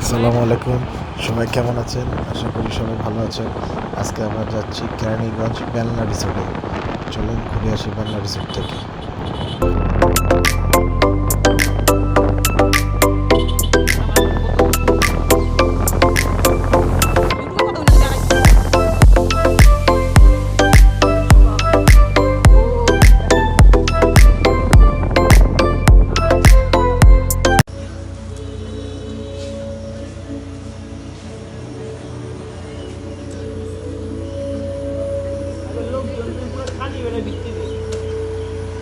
আসসালামু আলাইকুম। সবাই কেমন আছেন? আশা করি সবাই ভালো আছেন। আজকে আমরা যাচ্ছি কেরানীগঞ্জ বেলনা রিসোর্টে। চলুন ঘুরে আসি বেলনা রিসোর্ট থেকে।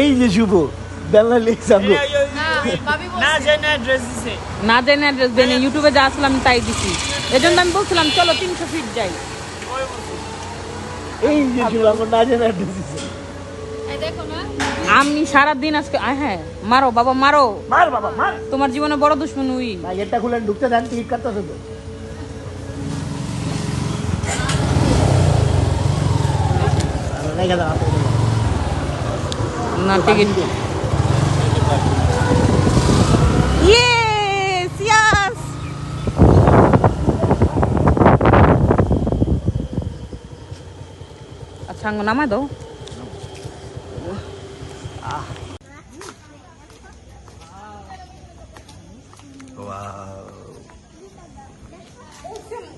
এই যে শুভ বেলনা যাব। না জেনে অ্যাড্রেস দেয়নি ইউটিউবে যা আসলাম তাই দিছি। এজন্য আমি বলছিলাম চলো তিনশো ফিট যাই। এই যে শুভ আমার না জানা অ্যাড্রেস দিছে। আমি সারাদিন আজকে হ্যাঁ মারো বাবা মারো। মার বাবা মার। তোমার জীবনে বড় দুশ্মন উই। গেটটা খুলে ঢুকতে দেন টিকিট কাটতেছে তো আরে রেখে দাও, হাতে রেখে দাও। না টিকিট ইয়েস ইয়াস আচ্ছা আঙ্গ নামায় দাও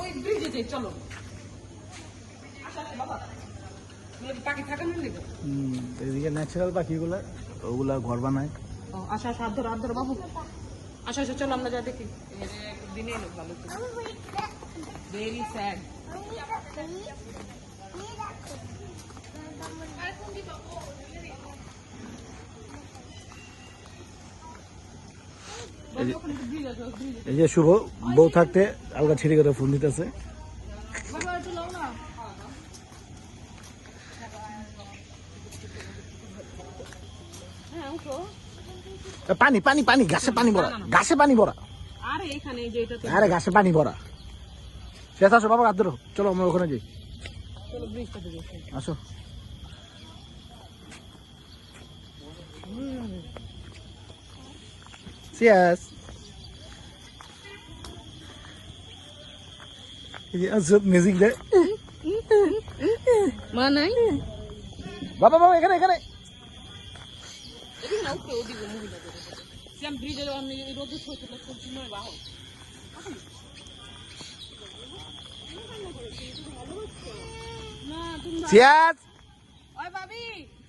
ওই ব্রিজে যাই চলো পাখি থাকা না নেব হুম, এদিকে ন্যাচারাল পাখিগুলো ওগুলা ঘর বানায়। ধরো বাবু। আচ্ছা আচ্ছা চলো আমরা যা দেখি। দিনে এলো ভালো ভেরি স্যাড এই যে শুভ বউ থাকতে আলগা ছিঁড়ি করে ফোন দিতেছে। পানি পানি পানি গাছে পানি ভরা গাছে পানি ভরা। আরে এখানে যে এটা আরে গাছে পানি ভরা। শেষ আসো বাবা হাত চলো আমরা ওখানে যাই। চলো ব্রিজটা দেখে। আসো। মিউজিক দে। মা নাই? বাবা বাবা এখানে এখানে। ওদিকে মহিলা সিয়াম ব্রিজে আমি রোদ করছি নয় বাহ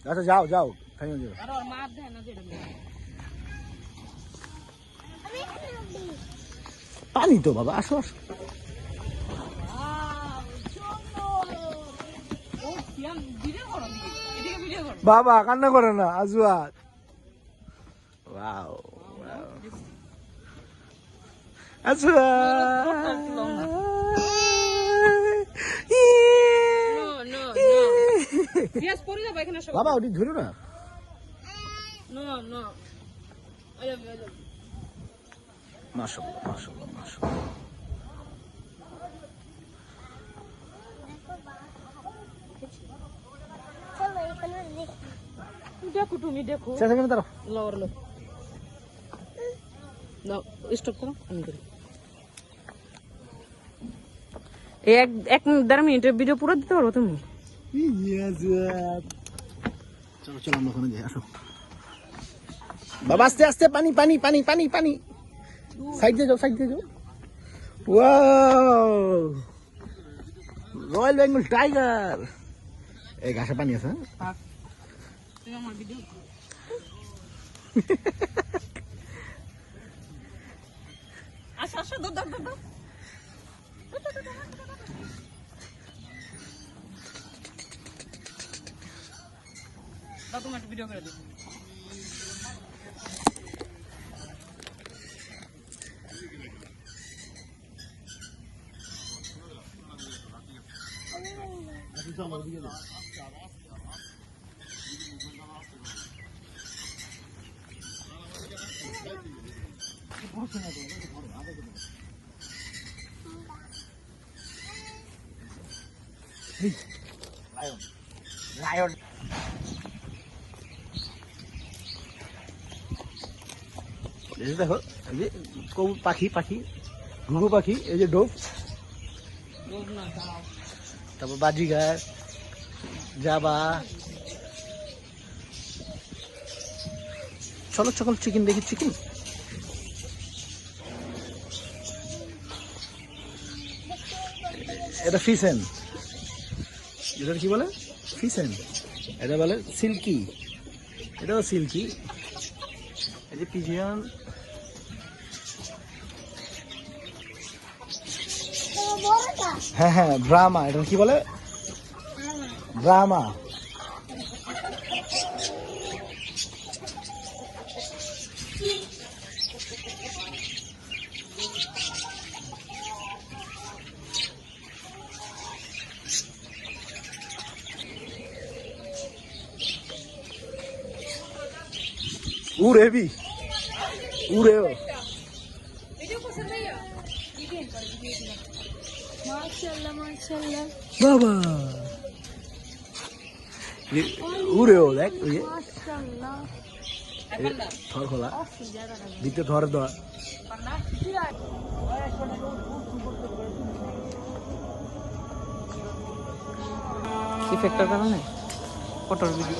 আচ্ছা যাও যাও থামিও যাও। পানি তো বাবা আসো আসো। বাবা কান্না করে না আজুয়াত ওয়াও নো নো সিয়াস পড়ে যাবে এখানে সব বাবা ওটি ধরো না। নো নো আয় আয় আয় মাশাআল্লাহ মাশাআল্লাহ মাশাআল্লাহ। দেখো তুমি দেখো। শেষ এখানে দাঁড়াও। লওয়ার লো। দাও স্টপ করো আমি করি। এই এক এক দেড় মিনিটের ভিডিও পুরো দিতে পারো তুমি? চলো চলো আমরা ওখানে যাই আসো। বাবা আস্তে আস্তে পানি পানি পানি পানি পানি। সাইড দিয়ে যাও সাইড দিয়ে যাও। রয়্যাল বেঙ্গল টাইগার এই ঘাসে পানি আছে হ্যাঁ? আমার ভিডিও দাও তুমি একটা ভিডিও করে দিও লায়ন দেখো, এই যে কবু পাখি পাখি, ঘুঘু পাখি, এই যে ডোভ তারপর বাজিগার, জাবা। চলো চলো চিকেন দেখি চিকেন এটা ফিসেন এটা কি বলে? ফিসেন এটা বলে সিল্কি। এটাও সিল্কি। এই যে পিজিয়ান হ্যাঁ হ্যাঁ ড্রামা এটা কি বলে? ড্রামা উড়ে বি উড়ে ও বাবা। এ- উড়ে ও দেখ ওই খোলা দিতে ধর দেওয়া ইফেক্টের কারণে? ফটোর ভিডিও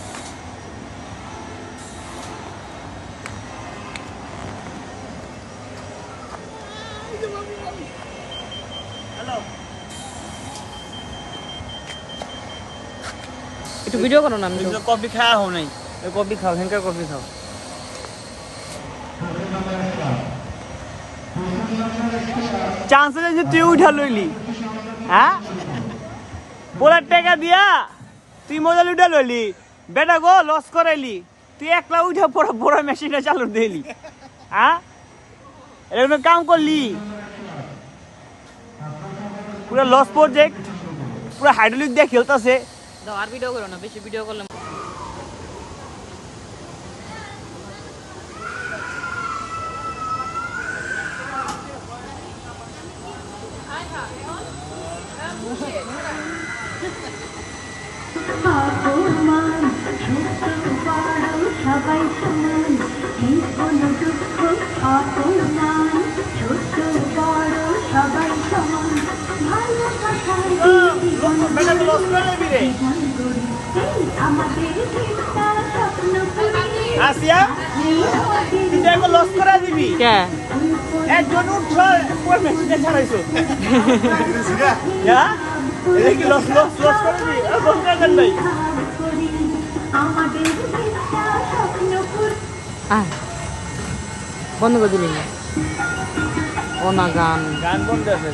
একটু ভিডিও করো না আমি কফি খাওয়া হো নাই। কফি খাও হ্যাঙ্কার কফি খাও। চান্স আছে তুই উঠা লইলি হ্যাঁ? পোলার টাকা দিয়া তুই মজা উঠা লইলি। বেটা গো লস করাইলি। তুই একলা উঠা পড়া পড়া মেশিনটা চালু দিলি। হ্যাঁ? এটা কোনো কাম করলি। পুরো লস প্রজেক্ট পুরো হাইড্রোলিক দিয়ে খেলতেছে। দাও আর ভিডিও করো না বেশি ভিডিও করলে আসিয়া তুই দেখো লস করা দিবি। কে? একজন উঠল পুরো মেশিনটা ছাড়াইছো। হ্যাঁ? এটা কি লস লস লস করে দিবি? লস করে নাই করি আমাদের চিন্তা স্বপ্ন পূরণে আয় বন্ধ করে দিলি। ও না গান গান বন্ধ আছে